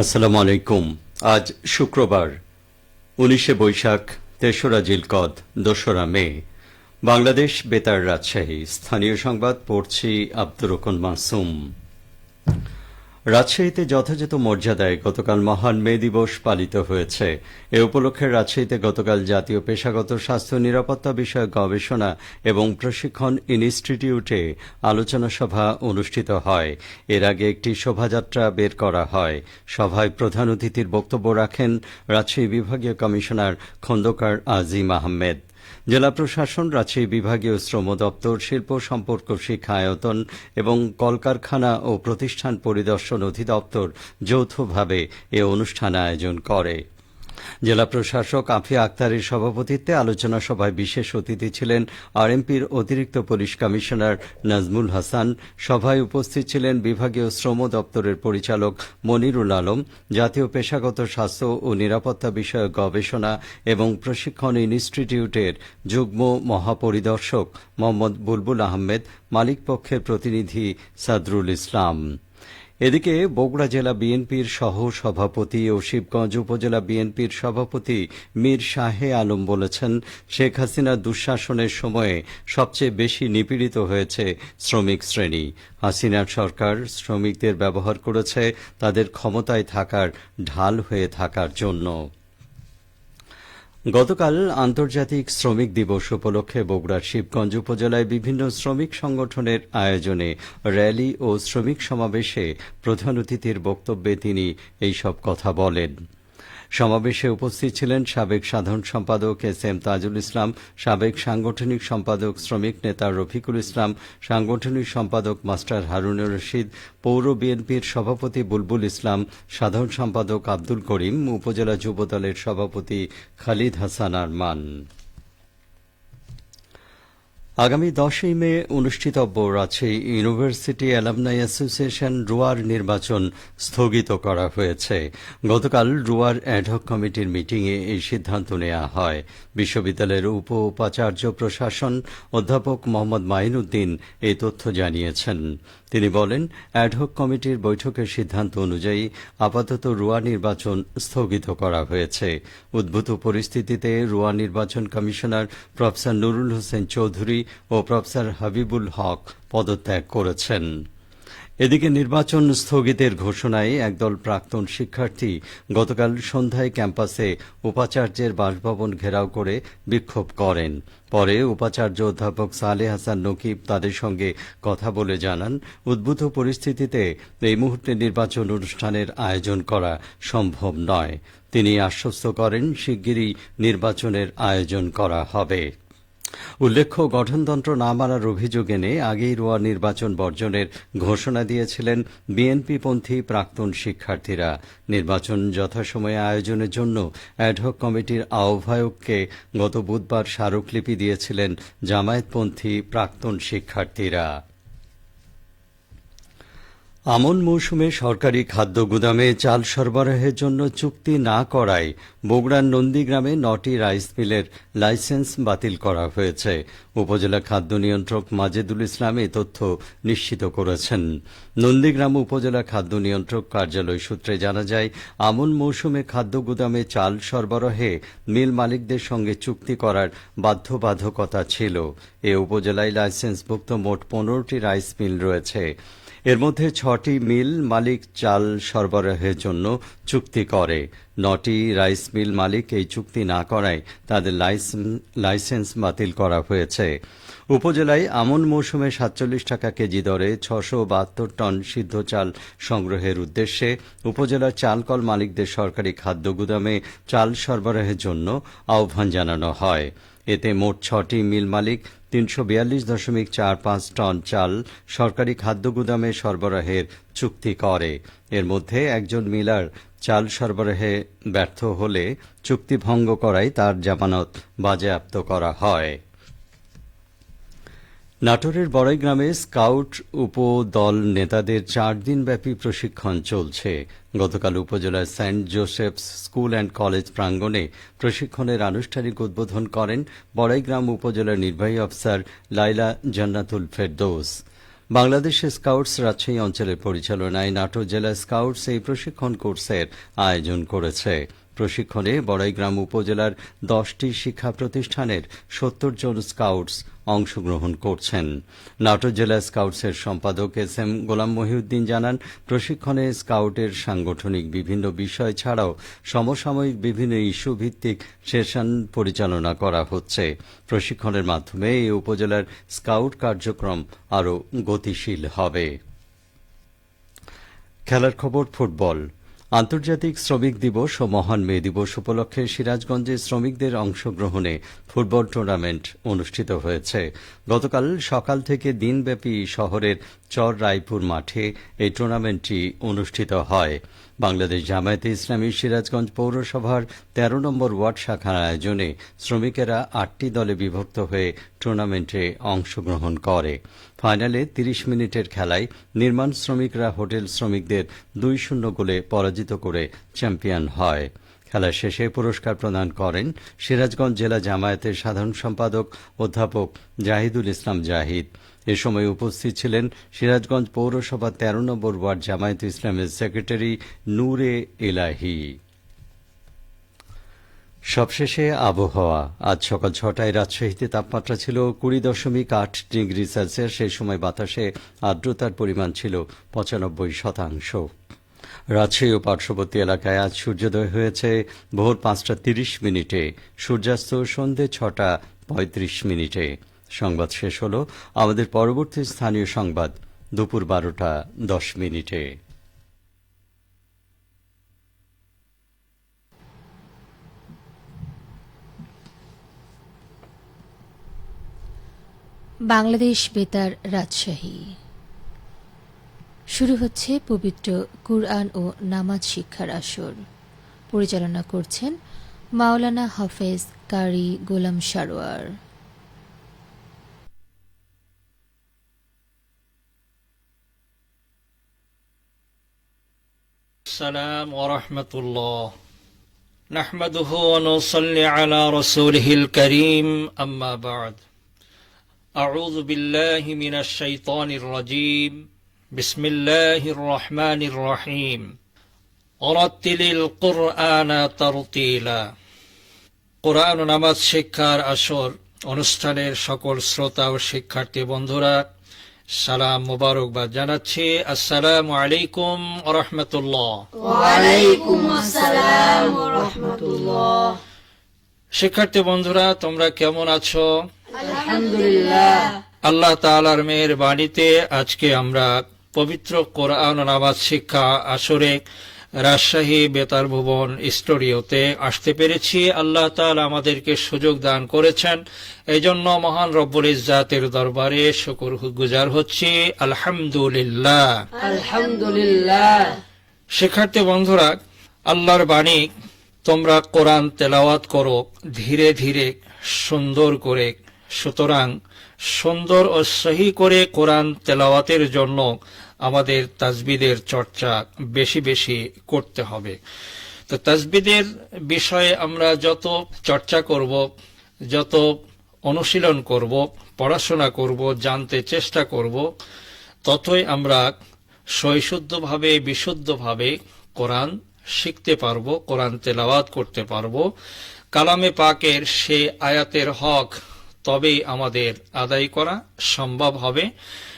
আসসালামু আলাইকুম। আজ শুক্রবার, উনিশে বৈশাখ, তেসরা জিলকদ, দোসরা মে। বাংলাদেশ বেতার রাজশাহী। স্থানীয় সংবাদ পড়ছি আব্দুর রকন মাসুম। রাজশাহীতে যথাযথ মর্যাদায় গতকাল মহান মে দিবস পালিত হয়েছে। এ উপলক্ষে রাজশাহীতে গতকাল জাতীয় পেশাগত স্বাস্থ্য নিরাপত্তা বিষয়ক গবেষণা এবং প্রশিক্ষণ ইনস্টিটিউটে আলোচনা সভা অনুষ্ঠিত হয়। এর আগে একটি শোভাযাত্রা বের করা হয়। সভায় প্রধান অতিথির বক্তব্য রাখেন রাজশাহী বিভাগীয় কমিশনার খন্দকার আজিম আহমেদ। জেলা প্রশাসন, রাজশাহী বিভাগীয় শ্রম দপ্তর, শিল্প সম্পর্ক শিক্ষায়তন এবং কলকারখানা ও প্রতিষ্ঠান পরিদর্শন অধিদপ্তর যৌথভাবে এ অনুষ্ঠান আয়োজন করে। জেলা প্রশাসক আফিয়া আক্তারের সভাপতিত্বে আলোচনা সভায় বিশেষ অতিথি ছিলেন আরএমপির অতিরিক্ত পুলিশ কমিশনার নাজমুল হাসান। সভায় উপস্থিত ছিলেন বিভাগীয় শ্রম দপ্তরের পরিচালক মনিরুল আলম, জাতীয় পেশাগত স্বাস্থ্য ও নিরাপত্তা বিষয়ক গবেষণা এবং প্রশিক্ষণ ইনস্টিটিউটের যুগ্ম মহাপরিদর্শক মোহাম্মদ বুলবুল আহমেদ মালিক পক্ষের প্রতিনিধি সাদরুল ইসলাম। এদিকে বগুড়া জেলা বিএনপির সহ সভাপতি ও শিবগঞ্জ উপজেলা বিএনপির সভাপতি মীর শাহে আলম বলেছেন, শেখ হাসিনার দুঃশাসনের সময়ে সবচেয়ে বেশি নিপীড়িত হয়েছে শ্রমিক শ্রেণি। হাসিনার সরকার শ্রমিকদের ব্যবহার করেছে তাদের ক্ষমতায় থাকার, ঢাল হয়ে থাকার জন্য। গতকাল আন্তর্জাতিক শ্রমিক দিবস উপলক্ষে বগুড়ার শিবগঞ্জ উপজেলায় বিভিন্ন শ্রমিক সংগঠনের আয়োজনে র্যালি ও শ্রমিক সমাবেশে প্রধান অতিথির বক্তব্যে তিনি এইসব কথা বলেন। সমাবেশে উপস্থিত ছিলেন সাবেক সাধারণ সম্পাদক এস এম তাজুল ইসলাম, সাবেক সাংগঠনিক সম্পাদক শ্রমিক নেতা রফিকুল ইসলাম, সাংগঠনিক সম্পাদক মাস্টার হারুনুর রশিদ, পৌর বিএনপির সভাপতি বুলবুল ইসলাম, সাধারণ সম্পাদক আব্দুল করিম, উপজেলা যুবদলের সভাপতি খালিদ হাসান আরমান। আগামী দশই মে অনুষ্ঠিতব্য রাজশাহী ইউনিভার্সিটি অ্যালামনাই অ্যাসোসিয়েশন রুয়ার নির্বাচন স্থগিত করা হয়েছে। গতকাল রুয়ার অ্যাডহক কমিটির মিটিংয়ে এই সিদ্ধান্ত নেওয়া হয়। বিশ্ববিদ্যালয়ের উপ উপাচার্য প্রশাসন অধ্যাপক মোহাম্মদ মাইনুদ্দিন এই তথ্য জানিয়েছেন। তিনি বলেন, অ্যাডহক কমিটির বৈঠকের সিদ্ধান্ত অনুযায়ী আপাতত রুয়া নির্বাচন স্থগিত করা হয়েছে। উদ্ভূত পরিস্থিতিতে রুয়া নির্বাচন কমিশনার প্রফেসর নুরুল হোসেন চৌধুরী ও প্রফেসর হাবিবুল হক পদত্যাগ করেছেন। এদিকে নির্বাচন স্থগিতের ঘোষণায় একদল প্রাক্তন শিক্ষার্থী গতকাল সন্ধ্যায় ক্যাম্পাসে উপাচার্যের বাসভবন ঘেরাও করে বিক্ষোভ করেন। পরে উপাচার্য অধ্যাপক সালে হাসান নকিব তাদের সঙ্গে কথা বলে জানান, উদ্ভূত পরিস্থিতিতে এই মুহূর্তে নির্বাচন অনুষ্ঠানের আয়োজন করা সম্ভব নয়। তিনি আশ্বস্ত করেন, শিগগিরই নির্বাচনের আয়োজন করা হবে। উল্লেখ্য, গঠনতন্ত্র না মানার অভিযোগ এনে আগেই রোয়া নির্বাচন বর্জনের ঘোষণা দিয়েছিলেন বিএনপিপন্থী প্রাক্তন শিক্ষার্থীরা। নির্বাচন যথাসময়ে আয়োজনের জন্য অ্যাডহক কমিটির আহ্বায়ককে গত বুধবার স্মারকলিপি দিয়েছিলেন জামায়াতপন্থী প্রাক্তন শিক্ষার্থীরা। আমন মৌসুমে সরকারি খাদ্য গুদামে চাল সরবরাহের জন্য চুক্তি না করায় বগুড়ার নন্দীগ্রামে নটি রাইস মিলের লাইসেন্স বাতিল করা হয়েছে। উপজেলা খাদ্য নিয়ন্ত্রক মাজেদুল ইসলাম এ তথ্য নিশ্চিত করেছেন। নন্দীগ্রাম উপজেলা খাদ্য নিয়ন্ত্রক কার্যালয় সূত্রে জানা যায়, আমন মৌসুমে খাদ্য গুদামে চাল সরবরাহে মিল মালিকদের সঙ্গে চুক্তি করার বাধ্যবাধকতা ছিল। এ উপজেলায় লাইসেন্সভুক্ত মোট পনেরোটি রাইস মিল রয়েছে। এর মধ্যে ছটি মিল মালিক চাল সরবরাহের জন্য চুক্তি করে। নটি রাইস মিল মালিক এই চুক্তি না করায় তাদের লাইসেন্স বাতিল করা হয়েছে। উপজেলায় আমন মৌসুমে সাতচল্লিশ টাকা কেজি দরে ছশো বাহাত্তর টন সিদ্ধ চাল সংগ্রহের উদ্দেশ্যে উপজেলার চালকল মালিকদের সরকারি খাদ্য গুদামে চাল সরবরাহের জন্য আহ্বান জানানো হয়। এতে মোট ছটি মিল মালিক তিনশো বিয়াল্লিশ দশমিক চার পাঁচ টন চাল সরকারি খাদ্য গুদামে সরবরাহের চুক্তি করে। এর মধ্যে একজন মিলার চাল সরবরাহে ব্যর্থ হলে চুক্তি ভঙ্গ করায় তার জামানত বাজেয়াপ্ত করা হয়। নাটোরের বড়াই গ্রামে স্কাউট উপদল নেতাদের চার দিনব্যাপী প্রশিক্ষণ চলছে। গতকাল উপজেলার saint Joseph's school and college প্রাঙ্গণে প্রশিক্ষণের আনুষ্ঠানিক উদ্বোধন করেন বড়াইগ্রাম উপজেলার নির্বাহী অফিসার লাইলা জান্নাতুল ফেরদৌস। বাংলাদেশ স্কাউটস রাজশাহী অঞ্চলের পরিচালনায় নাটোর জেলা স্কাউটস এই প্রশিক্ষণ কোর্সের আয়োজন করেছে। প্রশিক্ষণে বড়াইগ্রাম উপজেলার দশটি শিক্ষা প্রতিষ্ঠানের সত্তর জন স্কাউটস অংশগ্রহণ করছেন। নাটোর জেলা স্কাউটসের সম্পাদক এস এম গোলাম মহিউদ্দিন জানান, প্রশিক্ষণে স্কাউটের সাংগঠনিক বিভিন্ন বিষয় ছাড়াও সমসাময়িক বিভিন্ন ইস্যু ভিত্তিক সেশন পরিচালনা করা হচ্ছে। প্রশিক্ষণের মাধ্যমে এই উপজেলার স্কাউট কার্যক্রম আরও গতিশীল হবে। খেলার খবর ফুটবল। আন্তর্জাতিক শ্রমিক দিবস ও মহান মে দিবস উপলক্ষে সিরাজগঞ্জে শ্রমিকদের অংশগ্রহণে ফুটবল টুর্নামেন্ট অনুষ্ঠিত হয়েছে। গতকাল সকাল থেকে দিনব্যাপী শহরের চর রায়পুর মাঠে এই টুর্নামেন্টটি অনুষ্ঠিত হয়। বাংলাদেশ জামায়াতে ইসলামী সিরাজগঞ্জ পৌরসভার তেরো নম্বর ওয়ার্ড শাখার আয়োজনে শ্রমিকেরা আটটি দলে বিভক্ত হয়ে টুর্নামেন্টে অংশগ্রহণ করে। ফাইনালে তিরিশ মিনিটের খেলায় নির্মাণ শ্রমিকরা হোটেল শ্রমিকদের দুই শূন্য গোলে পরাজিত করে চ্যাম্পিয়ন হয়। খেলা শেষে পুরস্কার প্রদান করেন সিরাজগঞ্জ জেলা জামায়াতের সাধারণ সম্পাদক অধ্যাপক জাহিদুল ইসলাম জাহিদ। এ সময় উপস্থিত ছিলেন সিরাজগঞ্জ পৌরসভা তেরো নম্বর ওয়ার্ড জামায়াত ইসলামের সেক্রেটারি নূরে এলাহি। সবশেষে আবহাওয়া। আজ সকাল ছটায় রাজশাহীতে তাপমাত্রা ছিল কুড়ি দশমিক আট ডিগ্রি সেলসিয়াস। সেই সময় বাতাসে আর্দ্রতার পরিমাণ ছিল পঁচানব্বই শতাংশ। রাজশাহী ও পার্শ্ববর্তী এলাকায় আজ সূর্যোদয় হয়েছে ভোর পাঁচটা তিরিশ মিনিটে। সূর্যাস্ত সন্ধে ছটা পঁয়ত্রিশ মিনিটে। সংবাদ শেষ হল। আমাদের পরবর্তী স্থানীয় সংবাদ দুপুর বারোটা দশ মিনিটে। বাংলাদেশ বেতার রাজশাহী। শুরু হচ্ছে পবিত্র কুরআন ও নামাজ শিক্ষার আসর। পরিচালনা করছেন মাওলানা হাফেজ কারি গোলাম সারোয়ার। السلام ورحمة الله نحمده ونصلي على رسوله الكريم أما بعد أعوذ بالله من الشيطان الرجيم بسم الله الرحمن الرحيم ورتل القرآن ترتيلا কোরআন ও নামাজ শিক্ষার আসর অনুষ্ঠানের সকল শ্রোতা ও শিক্ষার্থী বন্ধুরা সালাম মোবারকবাদ জানাচ্ছি। আসসালামু আলাইকুম রহমতুল্লাহ। শিক্ষার্থী বন্ধুরা তোমরা কেমন আছো? আল্লাহ তালার মেয়ের বাণীতে আজকে আমরা পবিত্র কোরআন নামাজ শিক্ষা আসরে রাজশাহী বেতার ভুবন স্টুডিওতে আসতে পেরেছি। আল্লাহ তাআলা আমাদেরকে সুযোগ দান করেছেন। এই জন্য মহান রব্বুল ইজ্জাতের দরবারে শুকুর গুজার হচ্ছি। আলহামদুলিল্লাহ। আলহামদুলিল্লাহ। শিক্ষার্থী বন্ধুরা আল্লাহর বাণী তোমরা কোরআন তেলাওয়াত করো ধীরে ধীরে সুন্দর করে সুতরাং সুন্দর ও সহি করে কোরআন তেলাওয়াতের জন্য আমাদের তাজবিদের চর্চা বেশি বেশি করতে হবে। তো তাজবিদের বিষয়ে আমরা যত চর্চা করব, যত অনুশীলন করব, পড়াশোনা করব, জানতে চেষ্টা করব, ততই আমরা সৈশুদ্ধভাবে বিশুদ্ধভাবে কোরআন শিখতে পারব, কোরআন তেলাওয়াত করতে পারব। কালামে পাকের সে আয়াতের হক তবেই আমাদের আদায় করা সম্ভব হবে।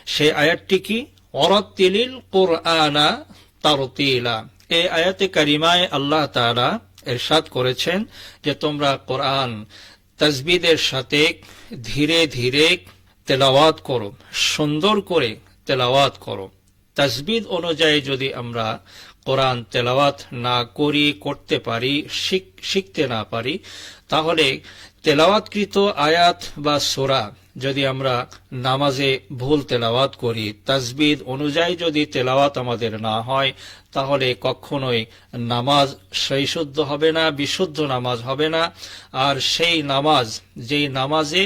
সেই আয়াতটি কি? অরতিলিল কোরআনা তারতিলা। এই আয়াতে কারিমায় আল্লাহ তাআলা এরশাদ করেছেন যে তোমরা কোরআন তাজবিদের সাথে ধীরে ধীরে তেলাওয়াত করো, সুন্দর করে তেলাওয়াত করো। তাজবিদ অনুযায়ী যদি আমরা কোরআন তেলাওয়াত না করি, করতে পারি, শিখ- শিখতে না পারি, তাহলে তেলাওয়াতকৃত আয়াত বা সোরা যদি আমরা নামাজে ভুল তেলাওয়াত করি তাজবিদ অনুযায়ী যদি তেলাওয়াত আমাদের না হয়, তাহলে কখনোই নামাজ সেই হবে না, বিশুদ্ধ নামাজ হবে না। আর সেই নামাজ, যেই নামাজে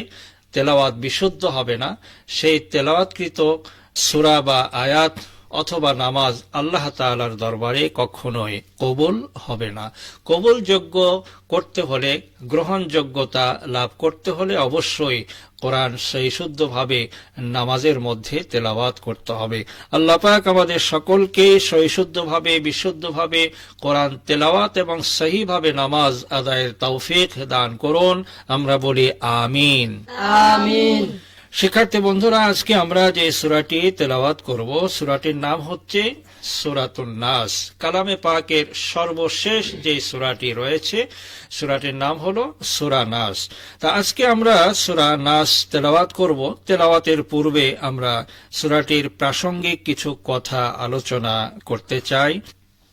তেলাওয়াত বিশুদ্ধ হবে না, সেই তেলাওয়াতকৃত সুরা বা আয়াত অথবা নামাজ আল্লাহ তাআলার দরবারে কখনোই কবুল হবে না। কবুল কবুলযোগ্য করতে হলে, গ্রহণযোগ্যতা লাভ করতে হলে অবশ্যই কোরআন সেই শুদ্ধভাবে নামাজের মধ্যে তেলাওয়াত করতে হবে। আল্লাহ পাক আমাদের সকলকে সৈশুদ্ধভাবে বিশুদ্ধভাবে কোরআন তেলাওয়াত এবং সহিভাবে নামাজ আদায়ের তৌফিক দান করুন। আমরা বলি আমিন। আমিন। শিক্ষার্থী বন্ধুরা, আজকে আমরা যে সুরাটি তেলাওয়াত করব, সুরাটির নাম হচ্ছে সুরাতুন নাস। কালামে পাকের সর্বশেষ যে সুরাটি রয়েছে, সুরাটির নাম হলো সুরা নাস। তা আজকে আমরা সুরা নাস তেলাওয়াত করব। তেলাওয়াতের পূর্বে আমরা সুরাটির প্রাসঙ্গিক কিছু কথা আলোচনা করতে চাই।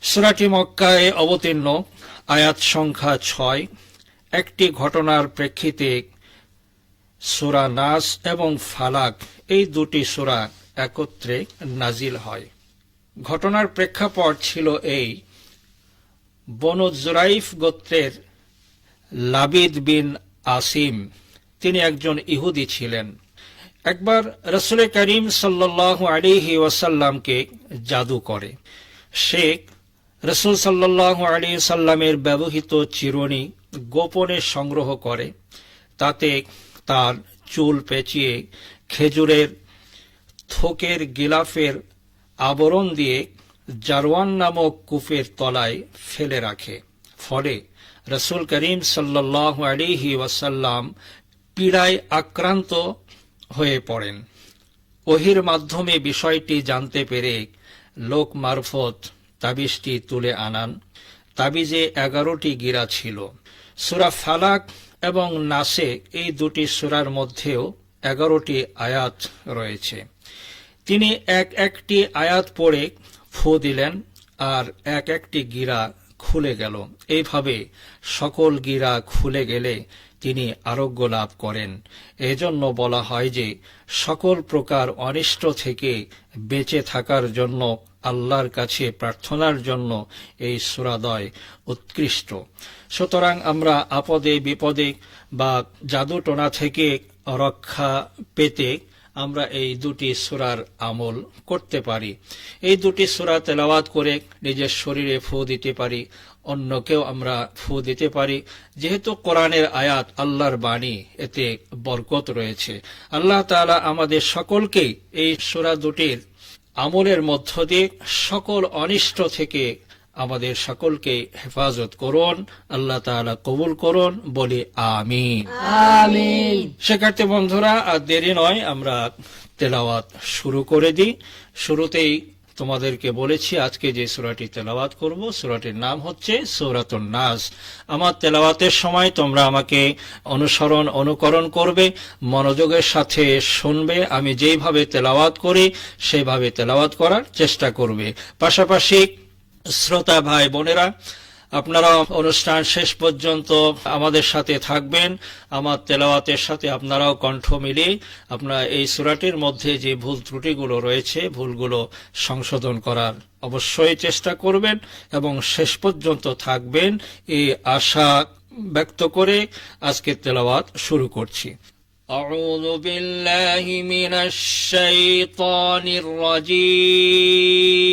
সুরাটি মক্কায় অবতীর্ণ, আয়াত সংখ্যা ছয়। একটি ঘটনার প্রেক্ষিতে সুরা নাস এবং ফালাক, এই দুটি সুরা একত্রে নাজিল হয়। ঘটনার প্রেক্ষাপট ছিল এই, বনু জুরাইফ গোত্রের লাবিদ বিন আসিম, তিনি একজন ইহুদি ছিলেন। একবার রসুল করিম সাল্লাহ আলিহি ওয়াসাল্লামকে জাদু করে। সে রসুল সাল্লাহ আলী সাল্লামের ব্যবহৃত চিরুনি গোপনে সংগ্রহ করে, তাতে তার চুল পেঁচিয়ে খেজুরের থোকের গিলাফের আবরণ দিয়ে জারওয়ান নামক কূপের তলায় ফেলে রাখে। ফলে রসুল করিম সাল্লাহ আলিহি ওয়াসাল্লাম পীড়ায় আক্রান্ত হয়ে পড়েন। ওহির মাধ্যমে বিষয়টি জানতে পেরে লোক মারফত তাবিজটি তুলে আনান। তাবিজে এগারোটি গিরা ছিল। সুরা ফালাক এবং নাসে এই দুটি সুরার মধ্যেও এগারোটি আয়াত রয়েছে। তিনি এক একটি আয়াত পড়ে ফু দিলেন আর এক একটি গিরা খুলে গেল। এইভাবে সকল গিরা খুলে গেলে তিনি আরোগ্য লাভ করেন। এজন্য বলা হয় যে সকল প্রকার অনিষ্ট থেকে বেঁচে থাকার জন্য আল্লাহর কাছে প্রার্থনার জন্য এই সুরাদয় উৎকৃষ্ট। সুতরাং আমরা আপদে, বিপদে বা জাদুটোনা থেকে রক্ষা পেতে আমরা এই দুটি সুরার আমল করতে পারি। এই দুটি সুরা তেলাওয়াত করে নিজের শরীরে ফু দিতে পারি, অন্যকেও আমরা ফু দিতে পারি। যেহেতু কোরআনের আয়াত আল্লাহর বাণী, এতে বরকত রয়েছে। আল্লাহ তালা আমাদের সকলকেই এই সুরা দুটির আমলের মধ্য দিয়ে সকল অনিষ্ট থেকে আমাদের সকলকে হেফাজত করুন আল্লাহ তাআলা কবুল করুন বলি আমিন। আমিন। শিক্ষার্থী বন্ধুরা আর দেরি নয় আমরা তেলাওয়াত শুরু করে দিই। শুরুতেই তোমাদেরকে বলেছি, আজকে যে সুরাটি তেলাওয়াত করব, সুরাটির নাম হচ্ছে সৌরাতুন নাস। আমার তেলাওয়াতের সময় তোমরা আমাকে অনুসরণ, অনুকরণ করবে, মনোযোগের সাথে শুনবে, আমি যেইভাবে তেলাওয়াত করি, সেইভাবে তেলাওয়াত করার চেষ্টা করবে। পাশাপাশি শ্রোতা ভাই বোনেরা আপনারা অনুষ্ঠান শেষ পর্যন্ত আমাদের সাথে থাকবেন আমার তেলাওয়াতের সাথে আপনারাও কণ্ঠ মিলিয়ে আপনারা এই সুরাটির মধ্যে যে ভুল ত্রুটিগুলো রয়েছে ভুলগুলো সংশোধন করার অবশ্যই চেষ্টা করবেন এবং শেষ পর্যন্ত থাকবেন এই আশা ব্যক্ত করে আজকে তেলাওয়াত শুরু করছি أعوذ بالله من الشيطان الرجيم